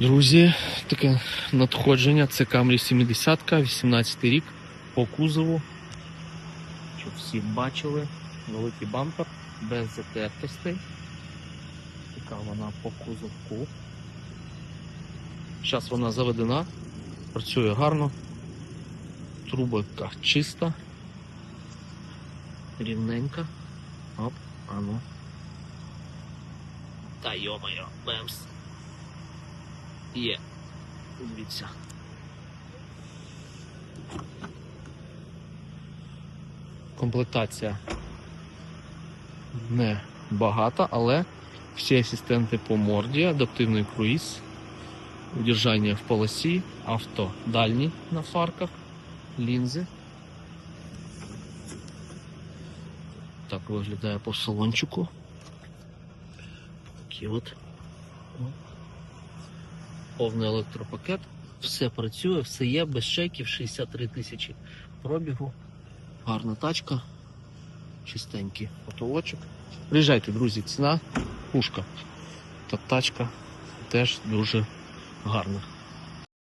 Друзі, таке надходження. Це Camry 70, 18 рік по кузову. Щоб всі бачили, великий бампер без затертостей. Така вона по кузовку. Зараз вона заведена, працює гарно. Трубка чиста, рівненька. Оп, а ну. Та йо-моє, бемс. Є. Дивіться. Комплектація не багата, але всі асистенти по морді, адаптивний круїз, удержання в полосі, авто дальні на фарках, лінзи. Так виглядає по салончику. Такі от. Повний електропакет. Все працює, все є, без чеків, 63 тисячі пробігу. Гарна тачка. Чистенький потолочок. Приїжджайте, друзі, ціна пушка. Та тачка теж дуже гарна.